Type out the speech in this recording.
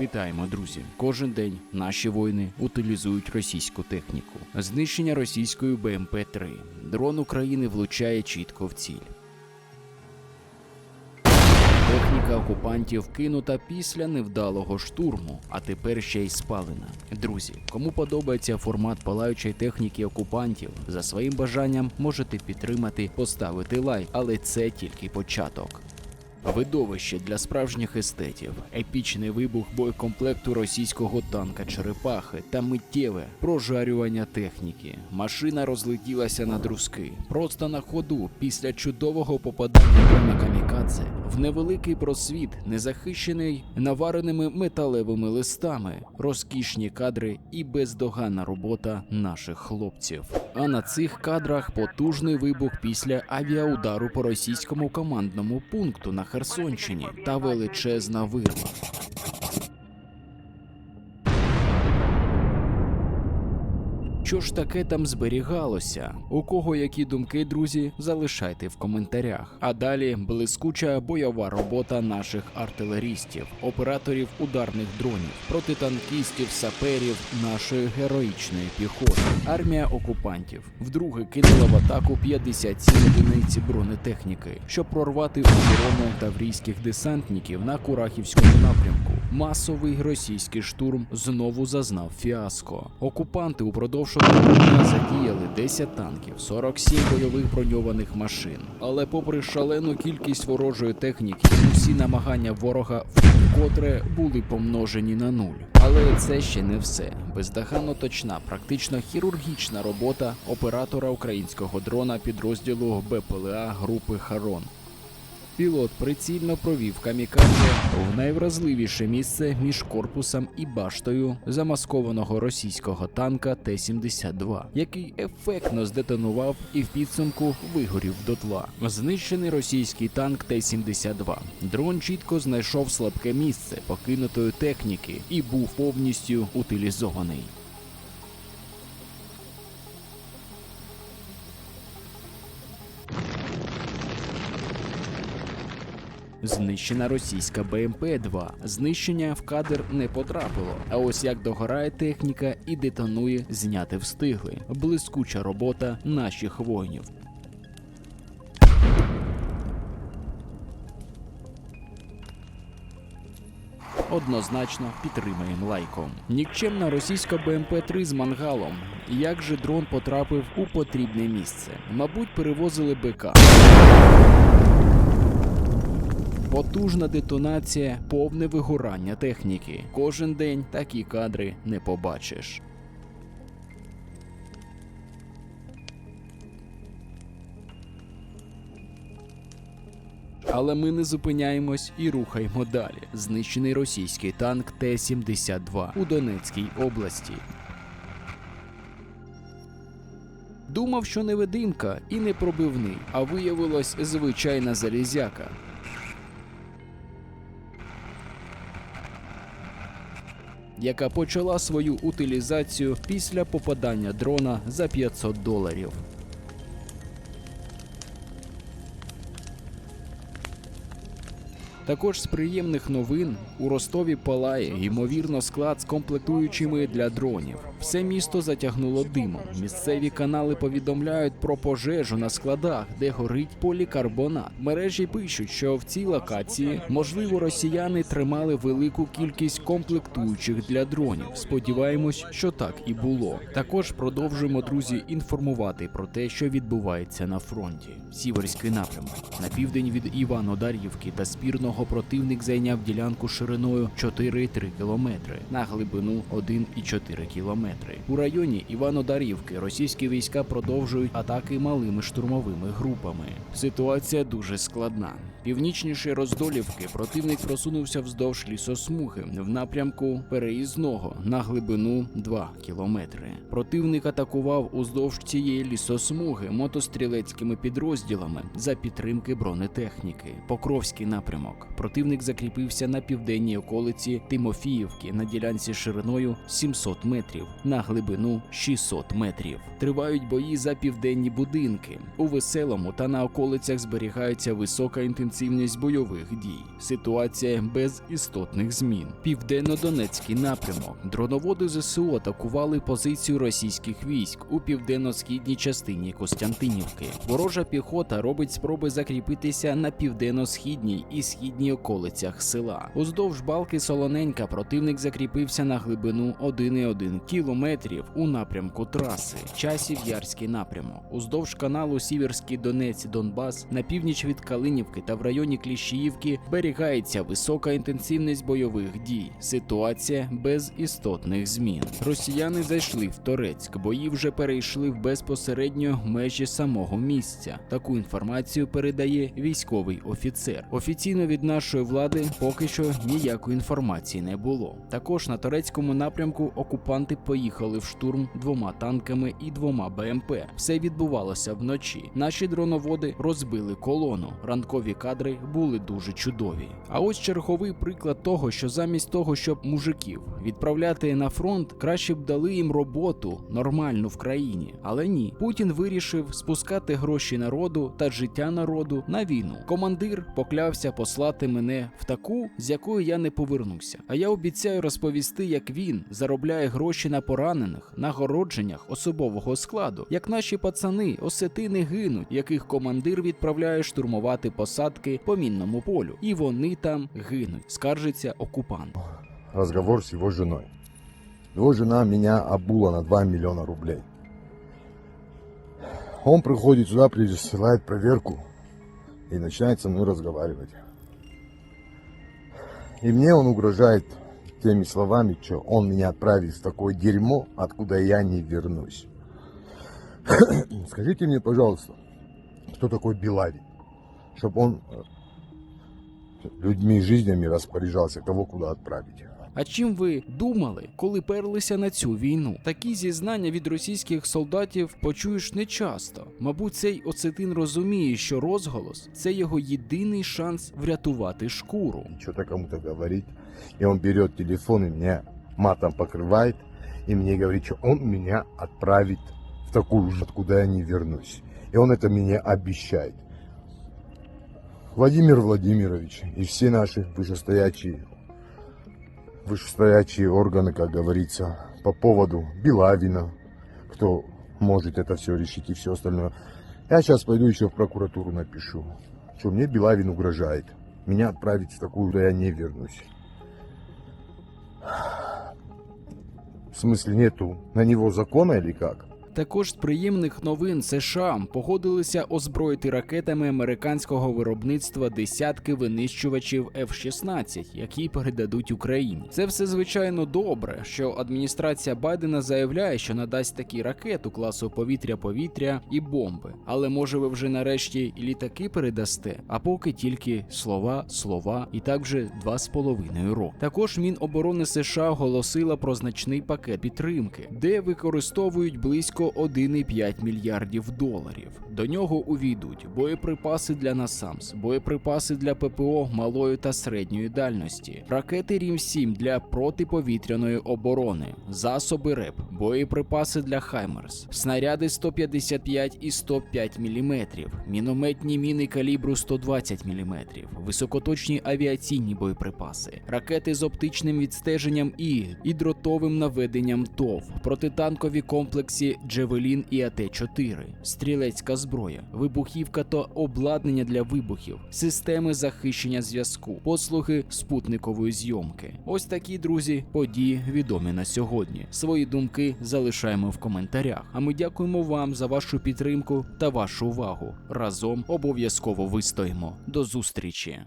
Вітаємо, друзі! Кожен день наші воїни утилізують російську техніку. Знищення російської БМП-3. Дрон України влучає чітко в ціль. Техніка окупантів кинута після невдалого штурму, а тепер ще й спалена. Друзі, кому подобається формат палаючої техніки окупантів, за своїм бажанням можете підтримати, поставити лайк, але це тільки початок. Видовище для справжніх естетів, епічний вибух боєкомплекту російського танка Черепахи та миттєве прожарювання техніки. Машина розлетілася на друзки. Просто на ходу, після чудового попадання дрона камікадзе в невеликий просвіт, незахищений навареними металевими листами, розкішні кадри і бездоганна робота наших хлопців. А на цих кадрах потужний вибух після авіаудару по російському командному пункту на Херсонщині та величезна вирва. Що ж таке там зберігалося? У кого які думки, друзі, залишайте в коментарях. А далі блискуча бойова робота наших артилерістів, операторів ударних дронів, протитанкістів, саперів нашої героїчної піхоти. Армія окупантів вдруге кинула в атаку 57 одиниць бронетехніки, щоб прорвати оборону таврійських десантників на Курахівському напрямку. Масовий російський штурм знову зазнав фіаско. Окупанти упродовж дня задіяли 10 танків, 47 бойових броньованих машин. Але попри шалену кількість ворожої техніки, усі намагання ворога вкотре були помножені на нуль. Але це ще не все. Бездоганно точна, практично хірургічна робота оператора українського дрона підрозділу БПЛА групи Харон. Пілот прицільно провів камікадзе в найвразливіше місце між корпусом і баштою замаскованого російського танка Т-72, який ефектно здетонував і в підсумку вигорів дотла. Знищений російський танк Т-72. Дрон чітко знайшов слабке місце покинутої техніки і був повністю утилізований. Знищена російська БМП-2. Знищення в кадр не потрапило. А ось як догорає техніка і детонує, зняти встигли. Блискуча робота наших воїнів. Однозначно підтримаємо лайком. Нікчемна російська БМП-3 з мангалом. Як же дрон потрапив у потрібне місце? Мабуть, перевозили БК. Потужна детонація, повне вигорання техніки. Кожен день такі кадри не побачиш. Але ми не зупиняємось і рухаємо далі. Знищений російський танк Т-72 у Донецькій області. Думав, що невидимка і не пробивний, а виявилось звичайна залізяка. Яка почала свою утилізацію після попадання дрона за 500 доларів. Також з приємних новин у Ростові палає ймовірно склад з комплектуючими для дронів. Все місто затягнуло димом. Місцеві канали повідомляють про пожежу на складах, де горить полікарбонат. Мережі пишуть, що в цій локації можливо росіяни тримали велику кількість комплектуючих для дронів. Сподіваємось, що так і було. Також продовжуємо друзі інформувати про те, що відбувається на фронті. Сіверський напрямок на південь від Івано-Дар'ївки та спірного противник зайняв ділянку шириною 4,3 кілометри на глибину 1,4 кілометри. У районі Івано-Дар'ївки російські війська продовжують атаки малими штурмовими групами. Ситуація дуже складна. Північніше Роздолівки противник просунувся вздовж лісосмуги в напрямку переїзного на глибину 2 кілометри. Противник атакував уздовж цієї лісосмуги мотострілецькими підрозділами за підтримки бронетехніки. Покровський напрямок. Противник закріпився на південній околиці Тимофіївки на ділянці шириною 700 метрів на глибину 600 метрів. Тривають бої за південні будинки. У веселому та на околицях зберігається висока інтенсивність бойових дій. Ситуація без істотних змін. Південно-Донецький напрямок. Дроноводи ЗСУ атакували позицію російських військ у південно-східній частині Костянтинівки. Ворожа піхота робить спроби закріпитися на південно-східній і східній околицях села. Уздовж балки Солоненька противник закріпився на глибину 1,1 кілометрів у напрямку траси. Часів Ярський напрямок. Уздовж каналу Сіверський Донець Донбас на північ від Калинівки та в районі Кліщіївки зберігається висока інтенсивність бойових дій. Ситуація без істотних змін. Росіяни зайшли в Торецьк. Бої вже перейшли в безпосередньо межі самого місця. Таку інформацію передає військовий офіцер. Офіційно від нашої влади поки що ніякої інформації не було. Також на турецькому напрямку окупанти поїхали в штурм двома танками і двома БМП. Все відбувалося вночі. Наші дроноводи розбили колону. Ранкові кадри були дуже чудові. А ось черговий приклад того, що замість того, щоб мужиків відправляти на фронт, краще б дали їм роботу нормальну в країні. Але ні, Путін вирішив спускати гроші народу та життя народу на війну. Командир поклявся послати мене в таку, з якої я не повернуся. А я обіцяю розповісти, як він заробляє гроші на поранених, нагородженнях особового складу, як наші пацани, осетини гинуть, яких командир відправляє штурмувати посадки по мінному полю, і вони там гинуть. Скаржиться окупант. разговор с его женой. Его жена меня обула на 2 миллиона рублей. Он приходит сюда, присылает проверку и начинает со мной разговаривать. И мне он угрожает теми словами, что он меня отправит в такое дерьмо, откуда я не вернусь. Скажите мне, пожалуйста, кто такой Билавин? Чтобы он э, людьми, жизнями распоряжался, кого куда отправить. А чим ви думали, коли перлися на цю війну? Такі зізнання від російських солдатів почуєш нечасто. Мабуть, цей оцетин розуміє, що розголос це його єдиний шанс врятувати шкуру. что-то кому-то говорит, и он берет телефон и меня матом покрывает, и мне говорит, что он меня отправит в такую же, откуда я не вернусь. И он это мне обещает. Владимир Владимирович и все наши вышестоящие, вышестоящие органы, как говорится, по поводу Билавина, кто может это все решить и все остальное. Я сейчас пойду еще в прокуратуру напишу, что мне Билавин угрожает. Меня отправить в такую, куда я не вернусь. В смысле нету на него закона или как? Також з приємних новин США погодилися озброїти ракетами американського виробництва десятки винищувачів F-16, які передадуть Україні. Це все звичайно добре, що адміністрація Байдена заявляє, що надасть такі ракету класу повітря-повітря і бомби. Але може ви вже нарешті і літаки передасте, а поки тільки слова, слова, і так вже два з половиною роки. Також Міноборони США оголосила про значний пакет підтримки, де використовують близько 1,5 мільярдів доларів. До нього увійдуть боєприпаси для НАСАМС, боєприпаси для ППО малої та середньої дальності, ракети Рім 7 для протиповітряної оборони, засоби РЕП, боєприпаси для Хаймерс, снаряди 155 і 105 мм, мінометні міни калібру 120 мм, високоточні авіаційні боєприпаси, ракети з оптичним відстеженням і і дротовим наведенням ТОВ, протитанкові комплексі Джевелін і АТ-4, стрілецька зброя, вибухівка та обладнання для вибухів, системи захищення зв'язку, послуги спутникової зйомки. Ось такі друзі події відомі на сьогодні. Свої думки залишаємо в коментарях. А ми дякуємо вам за вашу підтримку та вашу увагу. Разом обов'язково вистоїмо. До зустрічі!